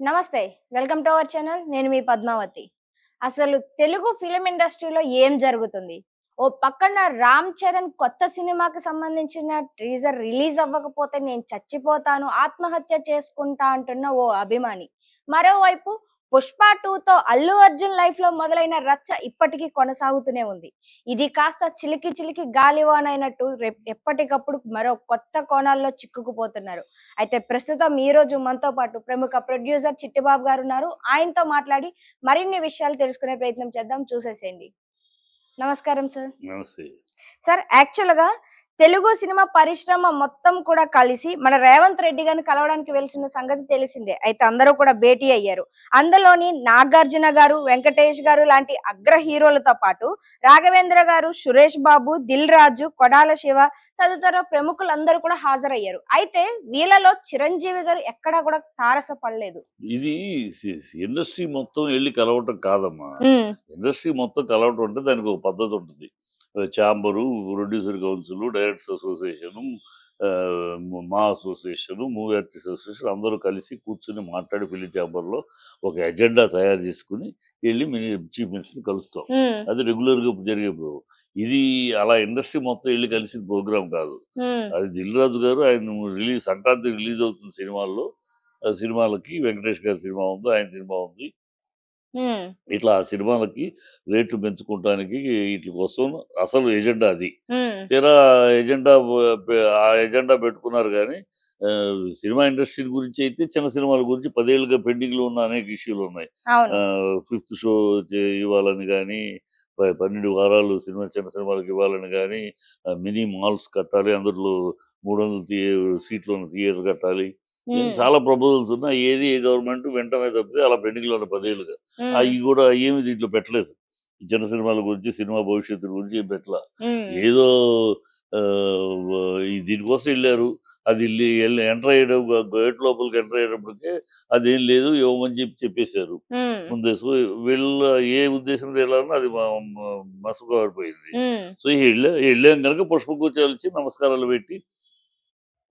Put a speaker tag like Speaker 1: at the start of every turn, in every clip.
Speaker 1: నమస్తే welcome to our channel. నేను మీ పద్మావతి. అసలు తెలుగు ఫిలిం ఇండస్ట్రీలో ఏం జరుగుతుంది? ఓ పక్కన రామ్ చరణ్ కొత్త సినిమాకి సంబంధించిన టీజర్ రిలీజ్ అవ్వకపోతే నేను చచ్చిపోతాను ఆత్మహత్య చేసుకుంటా అంటున్న ఓ అభిమాని. మరోవైపు పుష్ప టూ తో అల్లు అర్జున్ లైఫ్లో మొదలైన రచ్చ ఇప్పటికీ కొనసాగుతూనే ఉంది. ఇది కాస్త చిలికి చిలికి గాలివానైనట్టు రేప్- ఎప్పటికప్పుడు మరో కొత్త కోణాల్లో చిక్కుకుపోతున్నారు. అయితే ప్రస్తుతం ఈ రోజు మనతో పాటు ప్రముఖ ప్రొడ్యూసర్ చిట్టిబాబు గారు ఉన్నారు. ఆయనతో మాట్లాడి మరిన్ని విషయాలు తెలుసుకునే ప్రయత్నం చేద్దాం. చూసేసేయండి. నమస్కారం సార్
Speaker 2: నమస్తే.
Speaker 1: సార్ యాక్చువల్గా తెలుగు సినిమా పరిశ్రమ మొత్తం కూడా కలిసి మన రేవంత్ రెడ్డి గారిని కలవడానికి వెలిసిన సంగతి తెలిసిందే. అయితే అందరూ కూడా భేటీ అయ్యారు. అందులోని నాగార్జున గారు వెంకటేష్ గారు లాంటి అగ్ర హీరోలతో పాటు రాఘవేంద్ర గారు సురేష్ బాబు దిల్ రాజు కొడాల శివ తదితర ప్రముఖులందరూ కూడా హాజరయ్యారు. అయితే వీళ్ళలో చిరంజీవి గారు ఎక్కడా కూడా తారసపడలేదు.
Speaker 2: ఇది ఇండస్ట్రీ మొత్తం వెళ్ళి కలవటం కాదమ్మా. ఇండస్ట్రీ మొత్తం కలవటం అంటే దానికి ఒక పద్ధతి ఉంటుంది. Chamber producer council directors association MAA association movie artist association అందరూ కలిసి కూర్చుని మాట్లాడి ఫిలిం ఛాంబర్లో ఒక ఎజెండా తయారు చేసుకుని వెళ్ళి మిని చీఫ్ మినిస్టర్ని కలుస్తాం. అది రెగ్యులర్గా జరిగే ప్రోగ్రాం ఇది అలా ఇండస్ట్రీ మొత్తం వెళ్ళి కలిసిన ప్రోగ్రామ్ కాదు. అది దిల్ రాజు గారు ఆయన రిలీజ్ సంక్రాంతి రిలీజ్ అవుతుంది సినిమాల్లో ఆ సినిమాలకి వెంకటేష్ గారి సినిమా ఉంది ఆయన సినిమా ఉంది. ఇట్లా ఆ సినిమాలకి రేట్లు పెంచుకోవటానికి వీటి కోసం అసలు ఎజెండా అది. తీరా ఎజెండా ఆ ఎజెండా పెట్టుకున్నారు కానీ సినిమా ఇండస్ట్రీ గురించి అయితే చిన్న సినిమాల గురించి పదేళ్ళుగా పెండింగ్లో ఉన్న అనేక ఇష్యూలు ఉన్నాయి. ఫిఫ్త్ షో ఇవ్వాలని కానీ పన్నెండు వారాలు సినిమా చిన్న సినిమాలకు ఇవ్వాలని కానీ మినీ మాల్స్ కట్టాలి అందులో మూడు వందల సీట్లు ఉన్న థియేటర్ కట్టాలి చాలా ప్రపోజల్స్ ఉన్నాయి ఏది ఏ గవర్నమెంట్ వెంటనే తప్పితే అలా పెండింగ్లో ఉన్న పదేళ్ళుగా అవి కూడా ఏమి దీంట్లో పెట్టలేదు. చిన్న సినిమాల గురించి సినిమా భవిష్యత్తు గురించి ఏం పెట్టలా. ఏదో దీనికోసం వెళ్ళారు. అది ఎంటర్ అయ్యడం గేట్ లోపలికి ఎంటర్ అయ్యేటప్పటికే అదేం లేదు ఇవ్వమని చెప్పి చెప్పేశారు. ముందే సో వీళ్ళ ఏ ఉద్దేశంతో వెళ్ళాలని అది మసక పడిపోయింది
Speaker 1: ఉమ్,
Speaker 2: సో వెళ్ళా వెళ్ళాం కనుక పుష్పగుచ్చాలు ఇచ్చి నమస్కారాలు పెట్టి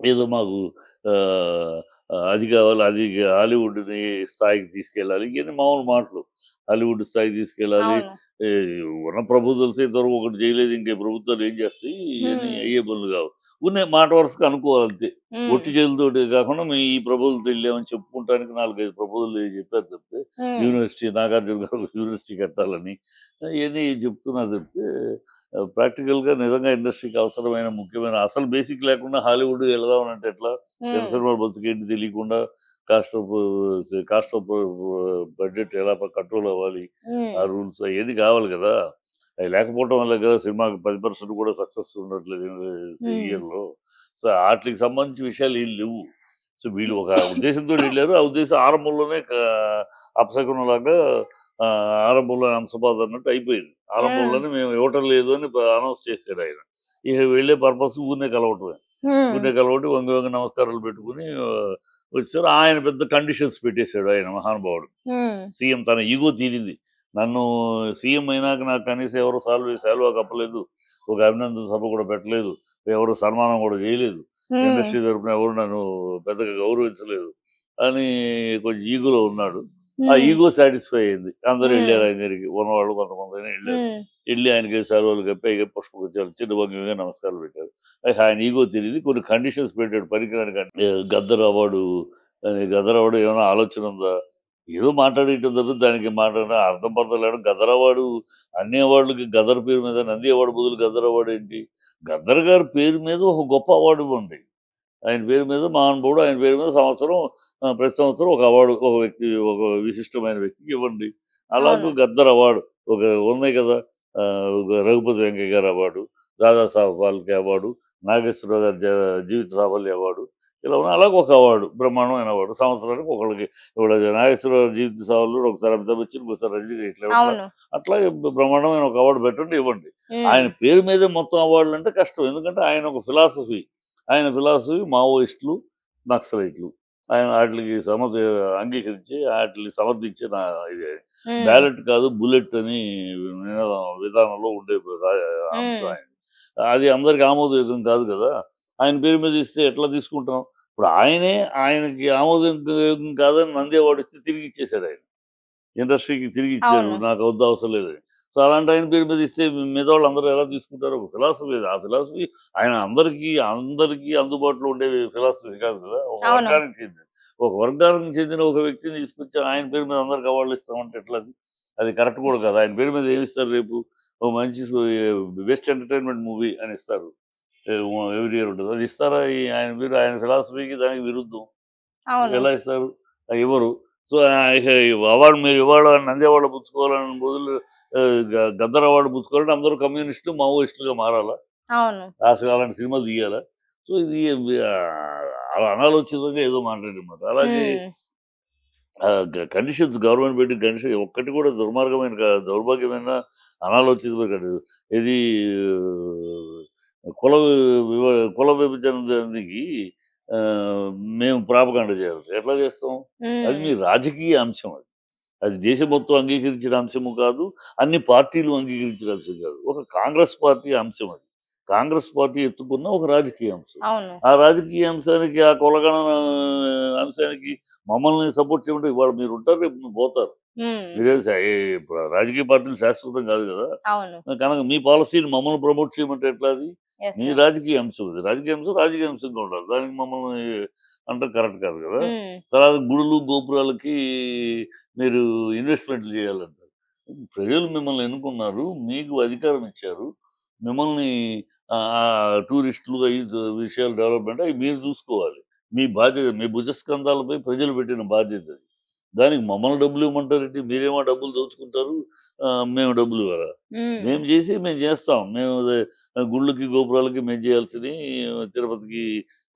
Speaker 2: ఏదో మాకు ఆ, అది కావాలి అది హాలీవుడ్ని స్థాయికి తీసుకెళ్ళాలి ఇవన్నీ మామూలు మాటలు. హాలీవుడ్ స్థాయికి తీసుకెళ్ళాలి ఉన్న ప్రపోజల్స్ ఇంతవరకు ఒకటి చేయలేదు ఇంకే ప్రభుత్వాలు ఏం చేస్తాయి. అయ్యే పనులు కావు. ఉన్న మాట వరుసకు అనుకోవాలి అంతే
Speaker 1: ఉమ్,
Speaker 2: ఒట్టి చేతులతోటి కాకుండా మేము ఈ ప్రపోజల్ వెళ్ళామని చెప్పుకుంటానికి నాలుగైదు ప్రపోజల్ చెప్పారు చెప్తే యూనివర్సిటీ నాగార్జున గారు యూనివర్సిటీ కట్టాలని ఇవన్నీ చెప్తున్నారు చెప్తే ప్రాక్టికల్గా నిజంగా ఇండస్ట్రీకి అవసరమైన ముఖ్యమైన అసలు బేసిక్ లేకుండా హాలీవుడ్ వెళదామని అంటే ఎట్లా? సినిమాలు బతుకేంటి తెలియకుండా cost of cost of budget ఎలా కంట్రోల్ అవ్వాలి ఆ రూల్స్ అవన్నీ కావాలి కదా? అవి లేకపోవడం వల్ల కదా సినిమాకి పది పర్సెంట్ కూడా సక్సెస్ ఉండట్లేదు. ఇయర్లో. సో వాటికి సంబంధించి విషయాలు ఏం లేవు. సో వీళ్ళు ఒక ఉద్దేశంతో వెళ్ళారు. ఆ ఉద్దేశం ఆరంభంలోనే అపశకునంలాగా ఆ, ఆరంభంలోనే అంశబాధ అన్నట్టు అయిపోయింది. ఆరంభంలోనే మేము ఇవ్వటం లేదు అని అనౌన్స్ చేశాడు ఆయన. ఇక వెళ్ళే పర్పస్ ఊరినే కలవటమే. ఊరినే కలవటి వంగి వంగి నమస్కారాలు పెట్టుకుని వచ్చారు. ఆయన పెద్ద కండిషన్స్ పెట్టేశాడు ఆయన మహానుభావుడు. సీఎం తన ఈగో తీరింది. నన్ను సీఎం అయినాక నాకు కనీసం ఎవరు సాల్వ్ శాలువా కప్పలేదు. ఒక అభినందన సభ కూడా పెట్టలేదు. ఎవరు సన్మానం కూడా చేయలేదు. ఇండస్ట్రీ తరపున ఎవరు నన్ను పెద్దగా గౌరవించలేదు అని కొంచెం ఈగోలో ఉన్నాడు. ఆ ఈగో సాటిస్ఫై అయింది. అందరూ. వెళ్ళారు ఆయన దగ్గరికి. ఉన్నవాళ్ళు కొంతమంది అయినా వెళ్ళారు. వెళ్ళి ఆయనకి సెలవులు కప్పి పుష్పగుచ్చాలు చిన్న భంగిగా నమస్కారాలు పెట్టారు. అయితే ఆయన ఈగో తెలియదు. కొన్ని కండిషన్స్ పెట్టాడు పనికిరానికి అంటే గద్దర్ అవార్డు అని గద్దర్ అవార్డు ఏమైనా ఆలోచన ఉందా? ఏదో మాట్లాడేయటం తప్ప దానికి మాట్లాడిన అర్థం పర్థం లేడం గద్దర్ అవార్డు అన్ని అవార్డులకి గద్దర్ పేరు మీద నంది అవార్డు బదులు గద్దర్ అవార్డు ఏంటి? గద్దర్ గారి పేరు మీద ఒక గొప్ప అవార్డు ఇవ్వండి. ఆయన పేరు మీద మహానుభావుడు ఆయన పేరు మీద సంవత్సరం ప్రతి సంవత్సరం ఒక అవార్డు ఒక వ్యక్తి ఒక విశిష్టమైన వ్యక్తికి ఇవ్వండి. అలాగే. గద్దర్ అవార్డు ఒక ఉన్నాయి కదా రఘుపతి వెంకయ్య గారి అవార్డు దాదాసాహెబ్ ఫాల్కే అవార్డు నాగేశ్వరరావు గారి జీవిత సాఫల్య అవార్డు ఇలా ఉన్న అలాగే ఒక అవార్డు బ్రహ్మాండమైన అవార్డు. సంవత్సరానికి ఒకళ్ళకి ఇప్పుడు నాగేశ్వరరావు జీవిత సాఫల్యుడు ఒకసారి అమితాబ్ బచ్చన్ ఒకసారి రంజిత్ ఇట్లా అట్లా బ్రహ్మాండమైన ఒక అవార్డు పెట్టండి ఇవ్వండి. ఆయన పేరు మీదే మొత్తం అవార్డులు అంటే కష్టం. ఎందుకంటే ఆయన ఒక ఫిలాసఫీ. ఆయన ఫిలాసఫీ మావోయిస్టులు నక్సలైట్లు. ఆయన వాటికి సమర్థ అంగీకరించి వాటిని సమర్థించే నా ఇది. బ్యాలెట్ కాదు బుల్లెట్ అని విధానంలో ఉండే అంశం. ఆయన. అది అందరికి ఆమోదయోగం కాదు కదా. ఆయన పేరు మీద ఇస్తే ఎట్లా తీసుకుంటాం? ఇప్పుడు ఆయనే ఆయనకి ఆమోదం కాదని నంది అవార్డు ఇస్తే తిరిగి ఇచ్చేశాడు ఆయన. ఇండస్ట్రీకి తిరిగి ఇచ్చాడు. నాకు వద్దు అవసరం లేదు. సో అలాంటి ఆయన పేరు మీద ఇస్తే మిగతా వాళ్ళు అందరూ ఎలా తీసుకుంటారు ఒక ఫిలాసఫీ ఆ ఫిలాసఫీ ఆయన అందరికీ అందరికీ అందుబాటులో ఉండే ఫిలాసఫీ కాదు కదా. ఒక. వర్గానికి చెందిన ఒక వర్గానికి చెందిన ఒక వ్యక్తిని తీసుకొచ్చి ఆయన పేరు మీద అందరికి అవార్డులు ఇస్తామంటే ఎట్లా అది కరెక్ట్ కూడా కాదు. ఆయన పేరు మీద ఏమి ఇస్తారు రేపు? ఓ మంచి బెస్ట్ ఎంటర్టైన్మెంట్ మూవీ అని ఇస్తారు. ఎవ్రీ ఇయర్ ఉంటుంది. అది ఇస్తారా ఈ ఆయన పేరు? ఆయన ఫిలాసఫీకి దానికి విరుద్ధం. ఎలా ఇస్తారు? ఇవ్వరు సో అవార్డు మీరు ఇవాళ నంది అవార్డు పుచ్చుకోవాలని బదులు ఆ, గ- గద్దర్ అవార్డు పుచ్చుకోవాలంటే అందరూ కమ్యూనిస్టులు మావోయిస్టులుగా మారాలా? అసలు అలాంటి సినిమాలు తీయాలా? సో ఇది అలా అనాలోచితంగా ఏదో మాట్లాడమాట అలాగే కండిషన్స్ గవర్నమెంట్ పెట్టి కండిషన్ ఒక్కటి కూడా దుర్మార్గమైన దౌర్భాగ్యమైన అనాలోచితమైన కండిషన్ ఇది కుల కుల విభజనకి ఆ, మేము ప్రాపకాండ చేయాలి. ఎట్లా చేస్తాం? అది మీ రాజకీయ అంశం అది. అది దేశం మొత్తం అంగీకరించిన అంశము కాదు అన్ని పార్టీలు అంగీకరించిన అంశం కాదు. ఒక కాంగ్రెస్ పార్టీ అంశం అది. కాంగ్రెస్ పార్టీ ఎత్తుకున్న ఒక రాజకీయ అంశం. ఆ రాజకీయ అంశానికి ఆ కులగణ అంశానికి మమ్మల్ని సపోర్ట్ చేయమంటే ఇవాళ మీరు ఉంటారు రేపు పోతారు. మీరే రాజకీయ పార్టీలు శాశ్వతం కాదు కదా. కనుక మీ పాలసీని మమ్మల్ని ప్రమోట్ చేయమంటే ఎట్లా అది? మీ. రాజకీయ అంశం అది. రాజకీయ అంశం రాజకీయ అంశంగా ఉండాలి. దానికి మమ్మల్ని అంటే కరెక్ట్ కాదు కదా. తర్వాత గుడులు గోపురాలకి మీరు ఇన్వెస్ట్మెంట్లు చేయాలంటారు. ప్రజలు మిమ్మల్ని ఎన్నుకున్నారు మీకు అధికారం ఇచ్చారు. మిమ్మల్ని టూరిస్టులు అవి విషయాలు డెవలప్మెంట్ అవి మీరు చూసుకోవాలి. మీ బాధ్యత మీ భుజస్కంధాలపై ప్రజలు పెట్టిన బాధ్యత అది. దానికి మమ్మల్ని డబ్బులు ఇవ్వమంటారంటే? మీరేమో డబ్బులు దోచుకుంటారు మేము డబ్బులు ఇవ్వరా మేము చేసి మేము చేస్తాం. మేము గుళ్ళకి గోపురాలకి మేము చేయాల్సినవి తిరుపతికి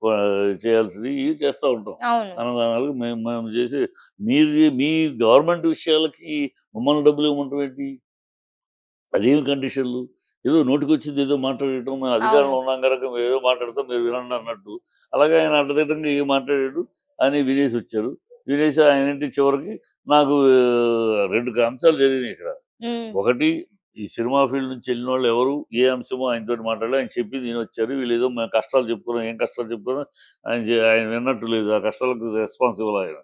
Speaker 2: ఆ, చేయాల్సినవి ఇవి చేస్తూ ఉంటాం.
Speaker 1: అవును.
Speaker 2: అన్నదానాలకు మేము మేము చేసి మీరు మీ గవర్నమెంట్ విషయాలకి మమ్మల్ని డబ్బులు ఇవ్వమంటాం ఏంటి? అదేమి కండిషన్లు? ఏదో నోటికి వచ్చింది ఏదో మాట్లాడటం మేము అధికారంలో ఉన్నాం కనుక మేము ఏదో మాట్లాడతాం మీరు వినండి అన్నట్టు. అలాగే ఆయన అడ్డదిడ్డంగా ఏం మాట్లాడాడు? అని వినేసి వచ్చారు. వినేసి ఆయన ఇంటి చివరికి నాకు రెండు అంశాలు జరిగినాయి ఇక్కడ. ఒకటి ఈ సినిమా ఫీల్డ్ నుంచి వెళ్ళిన వాళ్ళు ఎవరు ఏ అంశమో ఆయనతో మాట్లాడాలి. ఆయన చెప్పి నేను వచ్చారు వీళ్ళు ఏదో మేము కష్టాలు చెప్పుకున్నాం. ఏం కష్టాలు చెప్పుకున్నాం? ఆయన ఆయన విన్నట్టు లేదు. ఆ కష్టాలకు రెస్పాన్సిబుల్ ఆయన.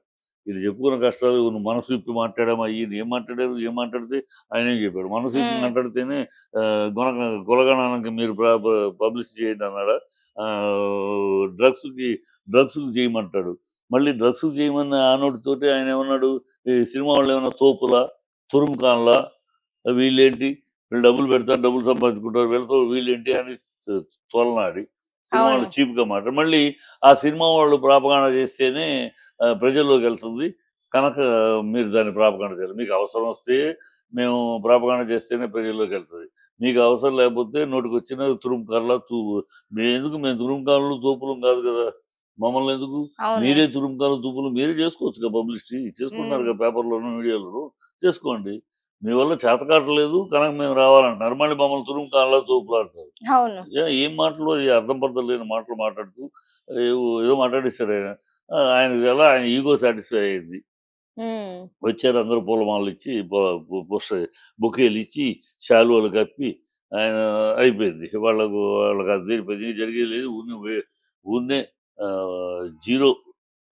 Speaker 2: వీళ్ళు చెప్పుకున్న కష్టాలు మనసు విప్పి మాట్లాడామా? ఈయన ఏం మాట్లాడారు? ఏం మాట్లాడితే ఆయన ఏం చెప్పాడు? మనసు విప్పి
Speaker 1: మ్మ్.
Speaker 2: మాట్లాడితేనే గుణ కులగణానికి మీరు పబ్లిష్ చేయండి అన్నాడా? డ్రగ్స్కి డ్రగ్స్కి చేయమంటాడు. మళ్ళీ డ్రగ్స్ చేయమన్న ఆ నోటితోటి ఆయన ఏమన్నాడు? ఈ సినిమా వాళ్ళు ఏమన్నా తోపులా? తురుముకాన్లా? వీళ్ళేంటి? వీళ్ళు డబ్బులు పెడతారు డబ్బులు సంపాదించుకుంటారు వీళ్ళతో వీళ్ళేంటి అని తొలనాడి. సినిమా వాళ్ళు
Speaker 1: అవును.
Speaker 2: చీప్గా మాట మళ్ళీ ఆ సినిమా వాళ్ళు ప్రాపగాండ చేస్తేనే ప్రజల్లోకి వెళ్తుంది. కనుక మీరు దాన్ని ప్రాపగాండ చేయాలి. మీకు అవసరం వస్తే మేము ప్రాపగాండ చేస్తేనే ప్రజల్లోకి వెళ్తుంది. మీకు అవసరం లేకపోతే నోటికి వచ్చిన తురుముకారులా తూ మేము ఎందుకు? మేము తురుముకారులు తూపులం కాదు కదా. మమ్మల్ని ఎందుకు? మీరే తురుముకాలు తూపులు మీరే చేసుకోవచ్చు కదా పబ్లిసిటీ. చేసుకుంటున్నారు కదా పేపర్లోను మీడియాలోను. చేసుకోండి. మీ వల్ల చేతకాటలేదు కనుక మేము రావాలంటున్నారు మళ్ళీ మమ్మల్ని తురుముకాలలో తూపులు అంటారు.
Speaker 1: అవును.
Speaker 2: ఏ- మాటలు అది అర్థం పర్థం లేని మాటలు మాట్లాడుతూ ఏదో మాట్లాడిస్తాడు ఆయన. ఆ, ఆయనకి ఎలా ఆయన ఈగో సాటిస్ఫై అయ్యింది
Speaker 1: ఉమ్,
Speaker 2: వచ్చారు అందరూ పూలమాలలు ఇచ్చి బొకేలు ఇచ్చి శాలువలు కప్పి ఆయన అయిపోయింది. వాళ్ళకు వాళ్ళకి అది తీరిపోయింది జరిగేది లేదు. ఊరిని ఊరినే జీరో.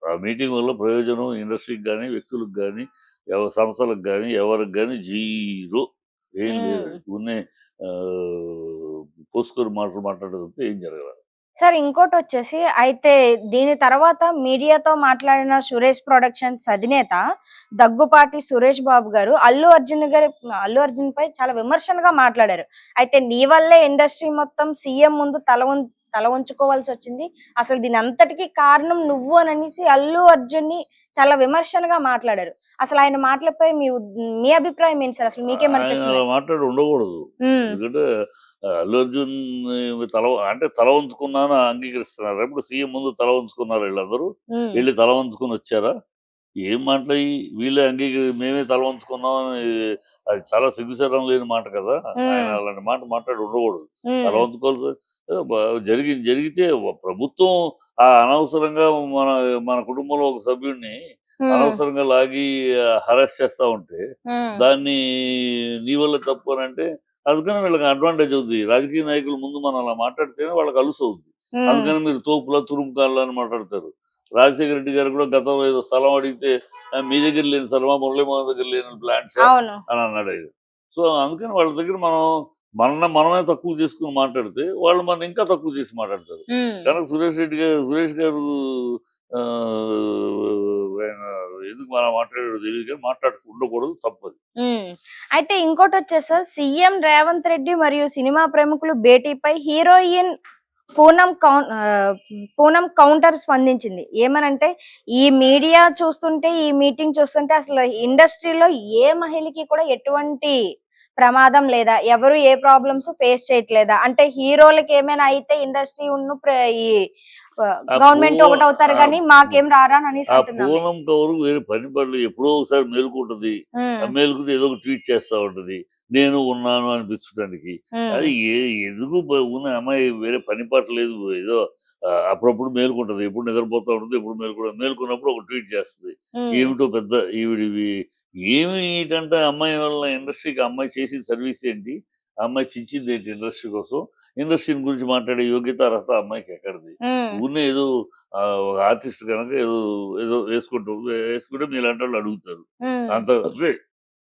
Speaker 2: ఆ మీటింగ్ వల్ల ప్రయోజనం ఇండస్ట్రీకి కానీ వ్యక్తులకు కానీ ఎవ సంస్థలకు కానీ ఎవరికి కానీ జీరో ఏం లేదు. ఆ, పోసుకొని మాటలు మాట్లాడదంతే ఏం జరగదు.
Speaker 1: సార్ ఇంకోటి వచ్చేసి అయితే దీని తర్వాత మీడియాతో మాట్లాడిన సురేష్ ప్రొడక్షన్స్ అధినేత దగ్గుపాటి సురేష్ బాబు గారు అల్లు అర్జున్ గారి అల్లు అర్జున్ పై చాలా విమర్శనగా మాట్లాడారు. అయితే నీ వల్లే ఇండస్ట్రీ మొత్తం సీఎం ముందు తల తల ఉంచుకోవాల్సి వచ్చింది. అసలు దీని అంతటికి కారణం నువ్వు అని అనేసి అల్లు అర్జున్ని చాలా విమర్శనగా మాట్లాడారు. అసలు ఆయన మాటలపై మీ మీ అభిప్రాయం ఏంటి సార్? అసలు మీకేమనిపిస్తుంది?
Speaker 2: మాట్లాడి ఉండకూడదు. ఎందుకంటే అల్లు అర్జున్ తల అంటే తల వంచుకున్నాను అంగీకరిస్తున్నారు. ఇప్పుడు సీఎం ముందు తల వంచుకున్నారు వీళ్ళందరూ. వెళ్ళి తల వంచుకొని వచ్చారా? ఏం మాట్లాడి వీళ్ళే అంగీకరి మేమే తల వంచుకున్నాం అని అది చాలా సిగ్గుసరం లేని మాట కదా. ఆయన అలాంటి మాట మాట్లాడి ఉండకూడదు. తల వంచుకోవాల్సి జరిగింది జరిగితే ప్రభుత్వం ఆ అనవసరంగా మన మన కుటుంబంలో ఒక సభ్యుడిని అనవసరంగా లాగి హరాస్ చేస్తా ఉంటే దాన్ని నీ వల్ల తప్పు అని అంటే అందుకని వీళ్ళకి అడ్వాంటేజ్ అవుతుంది రాజకీయ నాయకుల ముందు మనం అలా మాట్లాడితేనే వాళ్ళకి అలుసు అవుతుంది
Speaker 1: ఉమ్.
Speaker 2: అందుకని మీరు తోపుల తురుముకాళ్ళ అని మాట్లాడతారు. రాజశేఖర రెడ్డి గారు కూడా గతంలో ఏదో స్థలం అడిగితే "ఆ, మీ దగ్గర లేని స్థలమా? మురళీమోహన్ దగ్గర లేని ప్లాంట్స్? అని అన్నాడు సో అందుకని వాళ్ళ దగ్గర మనం మన మనమే తక్కువ చేసుకుని మాట్లాడితే వాళ్ళు మనం ఇంకా తక్కువ చేసి మాట్లాడతారు. కనుక సురేష్ రెడ్డి గారు సురేష్ గారు ఎందుకు మనం మాట్లాడాడో తెలియదు మాట్లాడుకు ఉండకూడదు తప్పదు.
Speaker 1: అయితే ఇంకోటి వచ్చేసి సీఎం రేవంత్ రెడ్డి మరియు సినిమా ప్రముఖులు భేటీపై హీరోయిన్ పూనం కౌన్ పూనం కౌంటర్ స్పందించింది. ఏమనంటే ఈ మీడియా చూస్తుంటే ఈ మీటింగ్ చూస్తుంటే అసలు ఇండస్ట్రీలో ఏ మహిళకి కూడా ఎటువంటి ప్రమాదం లేదా? ఎవరు ఏ ప్రాబ్లమ్స్ ఫేస్ చేయట్లేదా? అంటే హీరోలకి ఏమైనా అయితే ఇండస్ట్రీ ఉన్న ఈ గవర్నమెంట్ ఒకటి అవుతారు కానీ మాకేం రారా అని
Speaker 2: పూనం కవరు వేరే పని పనులు ఎప్పుడో ఒకసారి మేలుకుంటది. మేలుకుంటే ఏదో ఒక ట్వీట్ చేస్తా ఉంటది. నేను ఉన్నాను అనిపించడానికి అది ఏ ఎందుకు ఉన్న అమ్మాయి వేరే పని పాట లేదు ఏదో అప్పుడప్పుడు మేలుకుంటది. ఎప్పుడు నిద్రపోతా ఉంటుంది ఎప్పుడు మేలుకుంటుంది. మేలుకున్నప్పుడు ఒక ట్వీట్ చేస్తుంది. ఏమిటో పెద్ద ఈవిడివి ఏమి ఏంటంటే అమ్మాయి వల్ల ఇండస్ట్రీకి అమ్మాయి చేసిన సర్వీస్ ఏంటి? అమ్మాయి చించింది ఏంటి ఇండస్ట్రీ కోసం? ఇండస్ట్రీ గురించి మాట్లాడే యోగ్యత అర్హత అమ్మాయికి ఎక్కడిది? ఊరినే ఏదో ఒక ఆర్టిస్ట్ కనుక ఏదో ఏదో వేసుకుంటూ వేసుకుంటే మీలాంటి వాళ్ళు అడుగుతారు. అంత